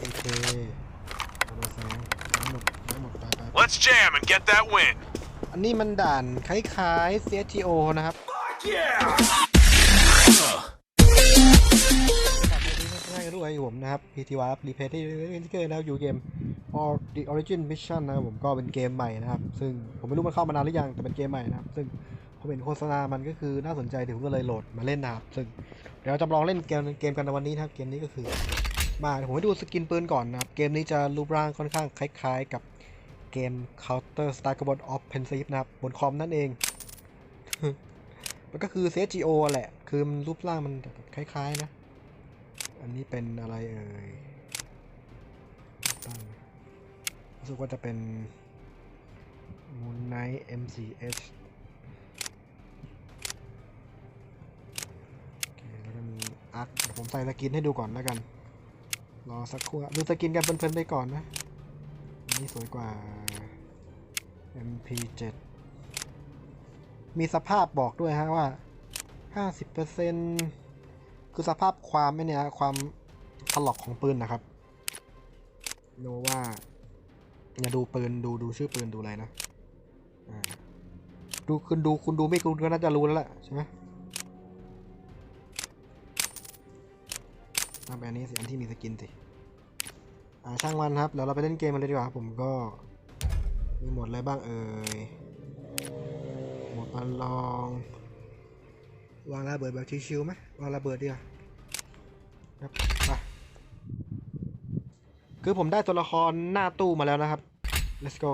เอเคเอาไปแสงทั้งหมดทั้งหมดไปไปไป Let's jam and get that win. อันนี้มันด่านคล้ายๆ CSGO นะครับ Yeah! ง่ายๆด้วยผมนะครับ PTY ครับรีเพย์ที่เล่นที่เกิดนะครับอยู่เกม Or The Origin Mission นะครับผมก็เป็นเกมใหม่นะครับ ซึ่งผมไม่รู้มันเข้ามานานหรือยังแต่เป็นเกมใหม่นะครับ ซึ่งผมเห็นโฆษณามันก็คือน่าสนใจเดี๋ยวผมก็เลยโหลดมาเล่นนะครับ ซึ่งเดี๋ยวเราจะลองเล่นเกมเกมกันในวันนี้นะครับ เกมนี้ก็คือ มาผมให้ดูสกินปืนก่อนนะครับ เกมนี้จะรูปร่างค่อนข้างคล้ายๆ กับเกม Counter Strike บน Offensive นะครับบนคอมนั่นเอง มันก็คือ CSGO แหละ คือมันรูปร่างมันคล้ายๆนะ อันนี้เป็นอะไรเอ่ยตั้งรู้สึกว่าจะเป็น Moon Knight MCH โอเคแล้วก็มีอาร์คเดี๋ยวผมใส่สกินให้ดูก่อนแล้วกัน รอสักครู่ดูสกินกันเพลินๆไปก่อนนะอันนี้สวยกว่า MP7 มีสภาพบอกด้วยฮะว่า 50%คือสภาพความไม่เนี่ยความถลอกของปืนนะครับโนว่าอย่าดูปืนดูดูชื่อปืนดูอะไรนะ ดูคุณดูคุณดูไม่คุณก็น่าจะรู้แล้วแหละใช่ไหม เอาแบบนี้สิ อันที่มีสกินสิ อ่าช่างมันครับเดี๋ยวเราไปเล่นเกมกันเลยดีกว่าครับผมก็มีหมดอะไรบ้างเอ่ยหมดประลอง วางระเบิดแบบชิวๆไหมวางระเบิดดีกว่าครับไปคือผมได้ตัวละครหน้าตู้มาแล้วนะครับ let's go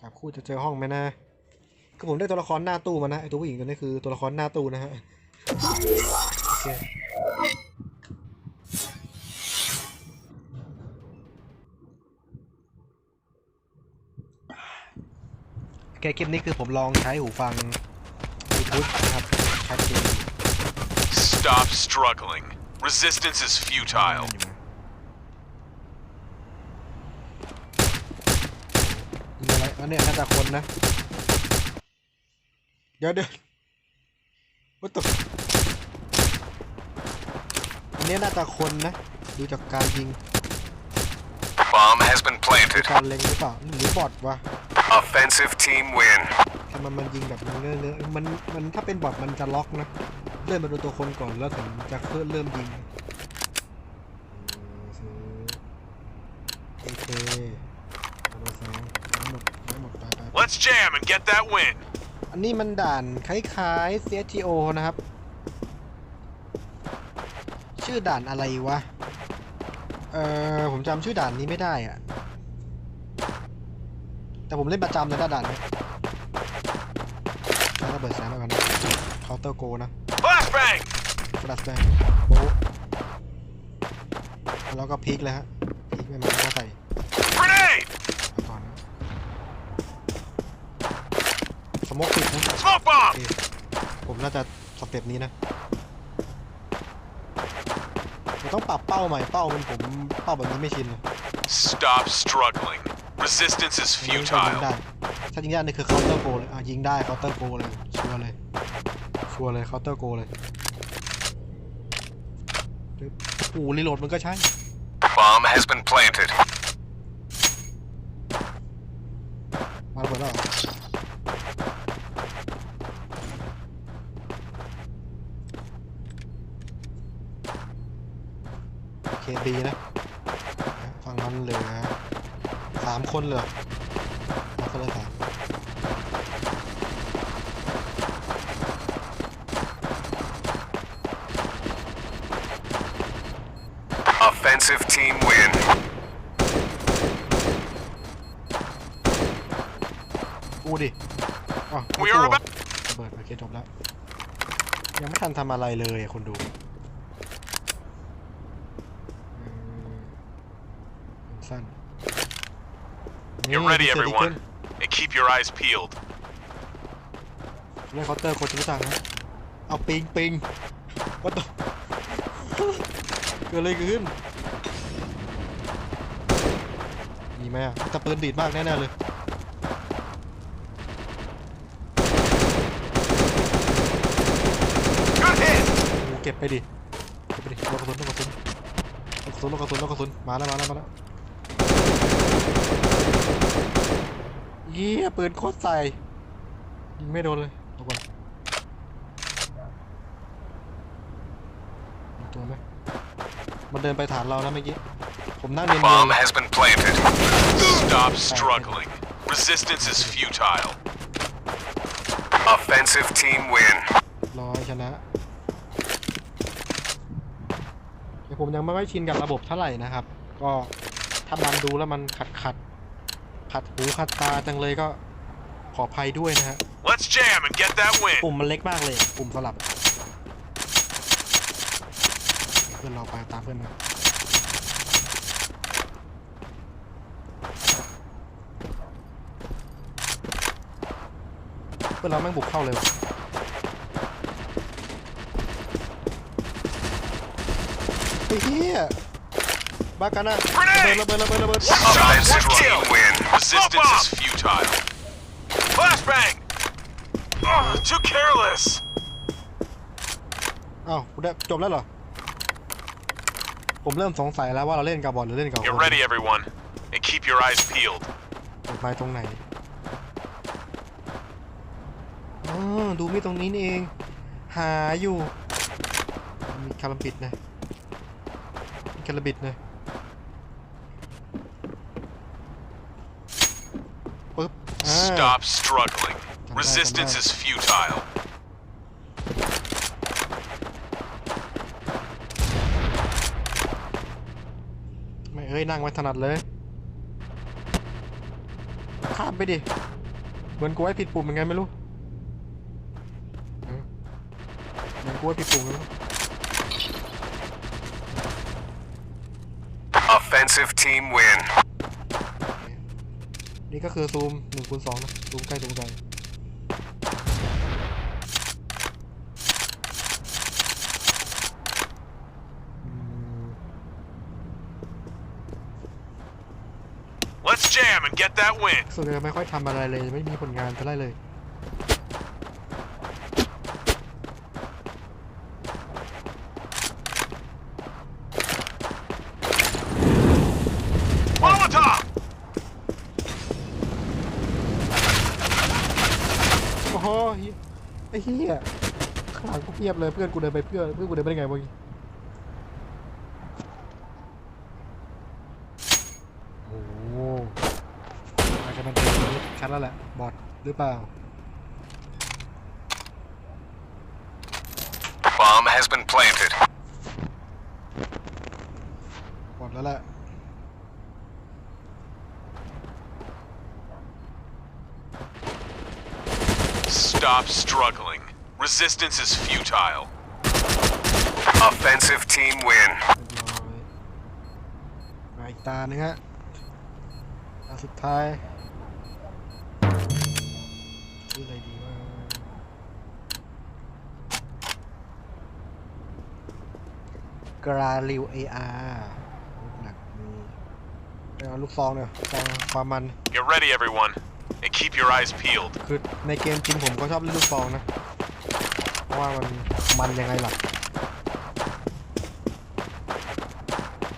จับคู่จะเจอห้องไหมนะ คือผมได้ตัวละครหน้าตู้มานะไอตัวผู้หญิงตัวนี้คือตัวละครหน้าตู้นะฮะโอเคโอเคคลิปนี้คือผมลองใช้หูฟัง Bluetooth นะครับชัดเจน Stop struggling. Resistance is futile. ยิงอะไรอันเนี้ยน่าจะคนนะเดี๋ยวเดี๋ยววัตถุอันเนี้ยน่าจะคนนะ ดูจากการยิง Bomb has been ดู planted. การเล็งหรือเปล่าหรือบอทวะ Offensive team win. ทำไมมันยิงแบบมันเรื่อยๆมันมันถ้าเป็นบอทมันจะล็อกนะ เลื่อนมาดูตัวคนก่อนแล้วถึงจะเริ่มเริ่มยิงโอเคเอาไปแสงทั้งหมดทั้งหมดไปไปไป Let's jam and get that win. อันนี้มันด่านคล้ายๆ CSGO นะครับ ชื่อด่านอะไรวะ เออผมจำชื่อด่านนี้ไม่ได้อะแต่ผมเล่นประจำเลยนะด่านนี้แล้วระเบิดแสงแล้วกันนะเคาน์เตอร์โกนะ Flashbang! ฟลัสแบงโบ๊ะแล้วก็พลิกเลยฮะพลิกไปมันก็ใส่ Grenade! ไปก่อนนะสโมกติดนะ Smoke bomb! โอเคผมน่าจะสเต็ปนี้นะผมต้องปรับเป้าใหม่เป้ามันผมเป้าแบบนี้ไม่ชินเลย Stop struggling. Resistance is อันนี้ก็ยิง futile. ได้ถ้ายิงได้นี่คือเคาน์เตอร์โกเลยอะยิงได้เคาน์เตอร์โกเลย ชัวร์เลย ชัวร์เลยเคาน์เตอร์โกเลยปึ๊บโอ้โหรีโหลดมันก็ใช้ Bomb has been planted. มาระเบิดแล้วเหรอ เคดีนะฝั่งมันเหลือสามคนเหลือเอาคนละสาม Offensive team win. กูดิอ๋อ We ไม่ are กลัว about ระเบิดโอเคจบแล้ว ยังไม่ทันทำอะไรเลยอะคนดูอืม สั้น Get ready, นี่ everyone. And keep your eyes peeled. เล่นเคาน์เตอร์คนจะรู้จักนะ เอาปิงปิงวัดตัวเกิดอะไรขึ้น มีไหมอะแต่ปืนดีดมากแน่ๆเลย Good hit! โอ้เก็บไปดิไปดิลูกกระสุนลูกกระสุนลูกกระสุนลูกกระสุนลูกกระสุนมาแล้วมาแล้วมาแล้ว เยี่ยปืนโคตรใส่ยิงไม่โดนเลยเอาก่อนมีตัวไหมมันเดินไปฐานเรานะเมื่อกี้ ผมนั่งเนียนๆ Bomb เลย has been planted. Stop struggling. Resistance is futile. Offensive team win. ร้อยชนะแต่ผมยังไม่ค่อยชินกับระบบเท่าไหร่นะครับ ก็ถ้ามันดูแล้วมันขัดขัด ขัดหูขัดตาจังเลยก็ขออภัยด้วยนะฮะ Let's jam and get that win. ปุ่มมันเล็กมากเลยอะปุ่มสลับ เพื่อนเราไปตามเพื่อนมาเพื่อนเราแม่งบุกเข้าเลยว่ะไอ้เหี้ย บ้ากันนะระเบิดระเบิดระเบิดระเบิด Offensive team win. Resistance is futile. Flashbang! Oh, too careless. อ้าวกูได้จบแล้วเหรอ ผมเริ่มสงสัยแล้วว่าเราเล่นกับบอลหรือเล่นกับคน Get ready, everyone, and keep your eyes peeled. กดไม้ตรงไหนอ๋อดูไม่ตรงนี้นี่เอง หาอยู่ มีคาราบิดนะมีคาราบิดนะปึ๊บอ่า Stop struggling. Come Resistance on, come is futile. ไม่เอ้ยนั่งไว้ถนัดเลย ข้ามไปดิ เหมือนกูให้ผิดปุ่มยังไงไม่รู้เออเหมือนกูให้ผิดปุ่มเลย Offensive team win. นี่ก็คือซูม1คูณ2นะ ซูมใกล้ซูมไกลอืม Let's jam and get that win. ส่วนใหญ่ไม่ค่อยทำอะไรเลย ไม่มีผลงานเท่าไหรเลย Molotov! โอ้โหเหี้ย ไอ้เหี้ยข้างหลังกูเพียบเลยเพื่อนกูเดินไปเพื่อนเพื่อนกูเดินไปได้ไงวะเมื่อกี้โอ้โหอาจจะมันเป็นมนุษย์ชัดแล้วแหละบอทหรือเปล่า Bomb has been planted. บอทแล้วแหละ Stop struggling. Resistance is futile. Offensive team win. เรียบร้อยมาอีกตาหนึ่งฮะตาสุดท้ายชื่ออะไรดีว่ากราลิวเออาร์หนักมือเอาลูกซองเนี่ยซองความมัน Get ready, everyone, and keep your eyes peeled. คือในเกมจริงผมก็ชอบเล่นลูกซองนะ เพราะว่ามันมันยังไงล่ะ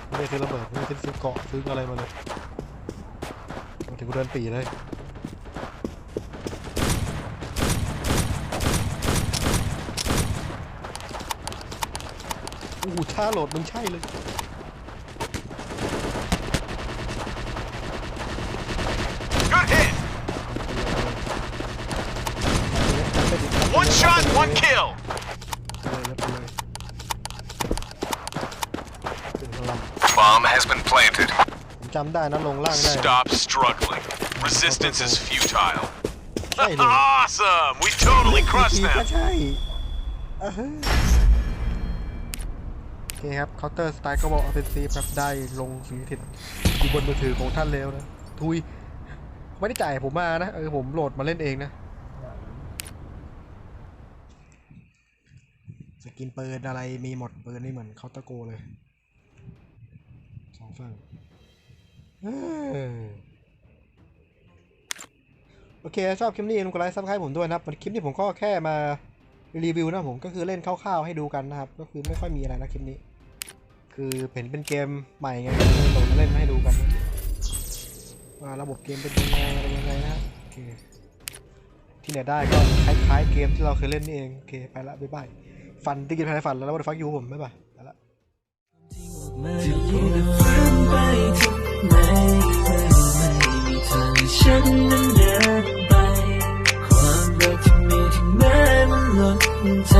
ไม่ได้ซื้อระเบิดไม่ได้ซื้อเกาะซื้ออะไรมาเลยมาถึงกูเดินปีเลยโอ้โหช้าโหลดมึงใช่เลย Good hit! One shot, one kill. ขึ้นพลัง Bomb has been planted. ผมจำได้นะลงล่างได้ Stop struggling. Resistance is futile. ใช่เลย awesome! We totally crushed ก็ them. ใช่อ่าฮะโอเคครับ Counter Strike ก็บอก Offensive ครับได้ลงสีถิตอยู่บนมือถือของท่านแล้วนะ ทุย ไม่ได้จ่ายผมมานะ เออ ผมโหลดมาเล่นเองนะ สกินปืนอะไรมีหมดปืนนี่เหมือนเคาน์เตอร์โกเลยส องฝั่งโอเค ชอบคลิปนี้อย่าลืมกดไลค์ซับสไครต์ผมด้วยนะครับคลิปนี้ผมก็แค่มารีวิวนะผมก็คือเล่นคร่าวๆให้ดูกันนะครับ ก็คือไม่ค่อยมีอะไรนะคลิปนี้ คือเห็นเป็นเกมใหม่ไงลยโหลดมาเล่นให้ดูกันว่าระบบเกมเป็นยังไงอะไรยังไงนะโอเคที่ไหนได้ก็คล้ายๆเกมที่เราเคยเล่นนี่เองโอเคไปละบ๊ายบายฟันที่กินภายในฝันแล้วแล้ววันฟักยูผมบ๊ายบายไปละ ไปถึงไหนเมื่อไม่มีเธอฉันนั้นเดินไป ความรักที่มีถึงแม้มันหล่นใจ